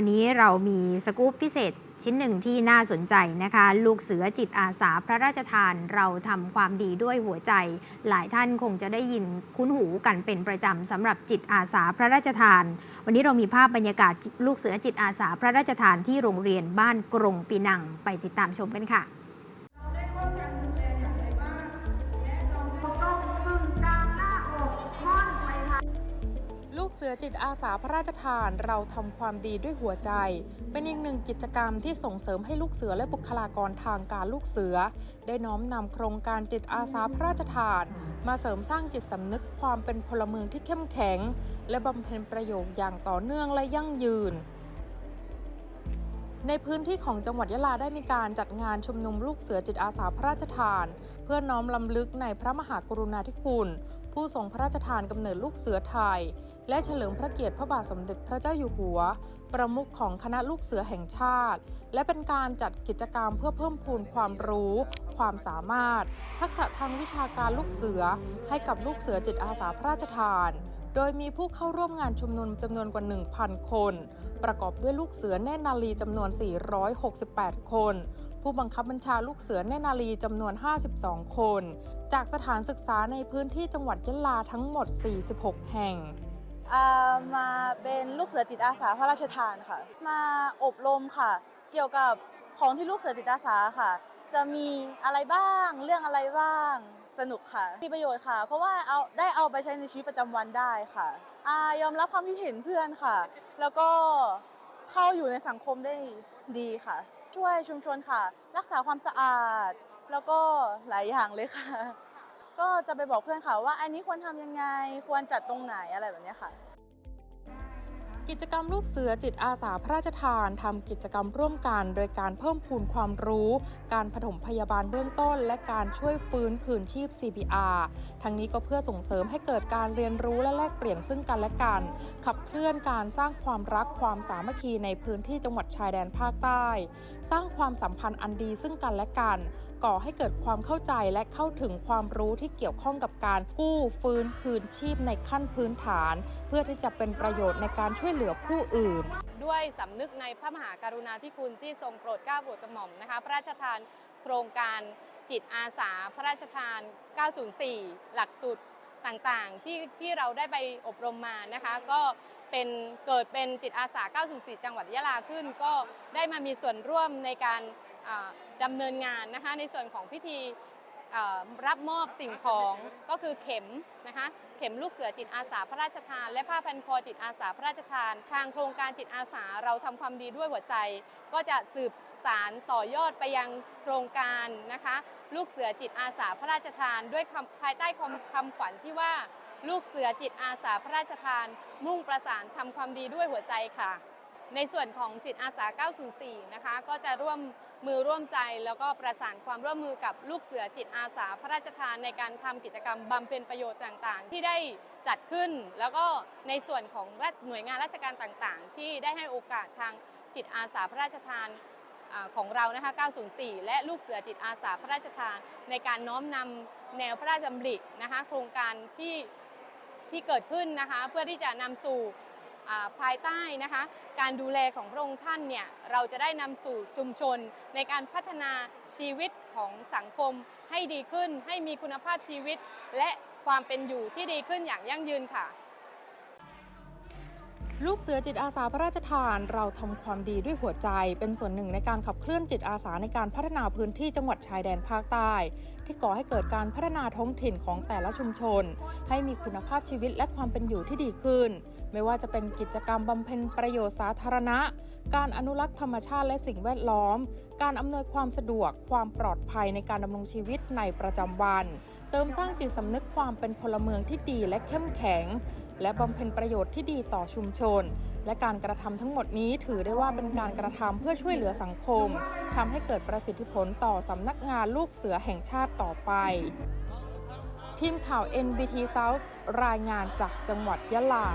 วันนี้เรามีสกู๊ปพิเศษชิ้นหนึ่งที่น่าสนใจนะคะ ลูกเสือจิตอาสาพระราชทานเราทำความดีด้วยหัวใจ หลายท่านคงจะได้ยินคุ้นหูกันเป็นประจำสำหรับจิตอาสาพระราชทาน วันนี้เรามีภาพบรรยากาศลูกเสือจิตอาสาพระราชทานที่โรงเรียนบ้านกรงปีนังไปติดตามชมกันค่ะ เสือจิตอาสาพระราชทานเราทำความดีด้วยหัวใจ เป็นอีกหนึ่งกิจกรรมที่ส่งเสริมให้ลูกเสือและบุคลากรทางการลูกเสือ ได้น้อมนำโครงการจิตอาสาพระราชทาน มาเสริมสร้างจิตสำนึกความเป็นพลเมืองที่เข้มแข็ง และบำเพ็ญประโยชน์อย่างต่อเนื่องและยั่งยืน ในพื้นที่ของจังหวัดยะลาได้มีการจัดงานชุมนุมลูกเสือจิตอาสาพระราชทาน เพื่อน้อมลำลึกในพระมหากรุณาธิคุณ ผู้ทรงพระราชทานกำเนิดลูกเสือไทย และเฉลิมพระเกียรติพระบาทสมเด็จพระเจ้าอยู่หัว ประมุขของคณะลูกเสือแห่งชาติ และเป็นการจัดกิจกรรมเพื่อเพิ่มพูนความรู้ ความสามารถ ทักษะทางวิชาการลูกเสือ ให้กับลูกเสือจิตอาสาพระราชทาน โดยมีผู้เข้าร่วมงานชุมนุมจำนวนกว่า 1,000 คน ประกอบด้วยลูกเสือแน่นาลีจำนวน 468 คน ผู้บังคับบัญชาลูกเสือแน่นาลีจำนวน 52 คน จากสถานศึกษาในพื้นที่จังหวัดยะลาทั้งหมด 46 แห่งมาเป็นลูกเสือจิตอาสาพระราชทานค่ะ มาอบรมค่ะ เกี่ยวกับของที่ลูกเสือจิตอาสาค่ะ จะมีอะไรบ้างเรื่องอะไรบ้าง สนุกค่ะ มีประโยชน์ค่ะ เพราะว่าเอาได้เอาไปใช้ในชีวิตประจำวันได้ค่ะอายอมรับความคิดเห็นเพื่อนค่ะ แล้วก็เข้าอยู่ในสังคมได้ดีค่ะ ช่วยชุมชนค่ะ รักษาความสะอาด แล้วก็หลายอย่างเลยค่ะ ก็จะไปบอกเพื่อนค่ะว่า อันนี้ควรทำยังไง ควรจัดตรงไหนอะไรแบบเนี้ยค่ะ กิจกรรมลูกเสือจิตอาสาพระราชทานทำกิจกรรมร่วมกัน โดยการเพิ่มพูนความรู้ การผถมพยาบาลเบื้องต้น และการช่วยฟื้นคืนชีพ CPR ทั้งนี้ก็เพื่อส่งเสริมให้เกิดการเรียนรู้และแลกเปลี่ยนซึ่งกันและกัน ขับเคลื่อนการสร้างความรักความสามัคคีในพื้นที่จังหวัดชายแดนภาคใต้ สร้างความสัมพันธ์อันดีซึ่งกันและกัน ก่อให้เกิดความเข้าใจและเข้าถึงความรู้ที่เกี่ยวข้องกับการกู้ฟื้นคืนชีพในขั้นพื้นฐาน เพื่อที่จะเป็นประโยชน์ในการช่วยเหลือผู้อื่น ด้วยสำนึกในพระมหากรุณาธิคุณที่ทรงโปรดเกล้าโปรดกระหม่อมนะคะพระราชทานโครงการจิตอาสาพระราชทาน 904 หลักสูตรต่างๆ ที่ที่เราได้ไปอบรมมานะคะ ก็เป็นเกิดเป็นจิตอาสา 904 จังหวัดยะลาขึ้น ก็ได้มามีส่วนร่วมในการ ดำเนินงานนะคะในส่วนของพิธีรับมอบสิ่งของก็คือเข็มนะคะเข็มลูกเสือจิตอาสาพระราชทาน และผ้าพันคอจิตอาสาพระราชทาน ทางโครงการจิตอาสาเราทำความดีด้วยหัวใจ ก็จะสืบสารต่อยอดไปยังโครงการนะคะลูกเสือจิตอาสาพระราชทาน ด้วยคำภายใต้คำคำขวัญที่ว่า ลูกเสือจิตอาสาพระราชทาน มุ่งประสานทำความดีด้วยหัวใจค่ะ ในส่วนของจิตอาสา 904 นะคะ ก็จะร่วมมือร่วมใจแล้วก็ประสานความร่วมมือกับลูกเสือจิตอาสา พระราชทานในการทำกิจกรรมบำเพ็ญประโยชน์ต่างๆ ที่ได้จัดขึ้น แล้วก็ในส่วนของรัฐหน่วยงานราชการต่างๆ ที่ได้ให้โอกาสทางจิตอาสาพระราชทานอของเรานะคะ 904 และลูกเสือจิตอาสาพระราชทาน ในการน้อมนำแนวพระราชดำรินะคะ โครงการที่ที่เกิดขึ้นนะคะ เพื่อที่จะนำสู่ ภายใต้นะคะการดูแลของพระองค์ท่านเนี่ยเราจะได้นำสู่ชุมชน ในการพัฒนาชีวิตของสังคมให้ดีขึ้น ให้มีคุณภาพชีวิต และความเป็นอยู่ที่ดีขึ้นอย่างยั่งยืนค่ะ ลูกเสือจิตอาสาพระราชทาน เราทำความดีด้วยหัวใจ เป็นส่วนหนึ่งในการขับเคลื่อนจิตอาสาในการพัฒนาพื้นที่จังหวัดชายแดนภาคใต้ ที่ก่อให้เกิดการพัฒนาท้องถิ่นของแต่ละชุมชน ให้มีคุณภาพชีวิตและความเป็นอยู่ที่ดีขึ้น ไม่ว่าจะเป็นกิจกรรมบำเพ็ญประโยชน์สาธารณะ การอนุรักษ์ธรรมชาติและสิ่งแวดล้อม การอำนวยความสะดวก ความปลอดภัยในการดำรงชีวิตในประจำวัน เสริมสร้างจิตสำนึกความเป็นพลเมืองที่ดีและเข้มแข็ง และบำเพ็ญประโยชน์ที่ดีต่อชุมชน และการกระทำทั้งหมดนี้ถือได้ว่าเป็นการกระทำเพื่อช่วยเหลือสังคมทำให้เกิดประสิทธิผลต่อสำนักงานลูกเสือแห่งชาติต่อไป ทีมข่าว NBT South รายงานจากจังหวัดยะลา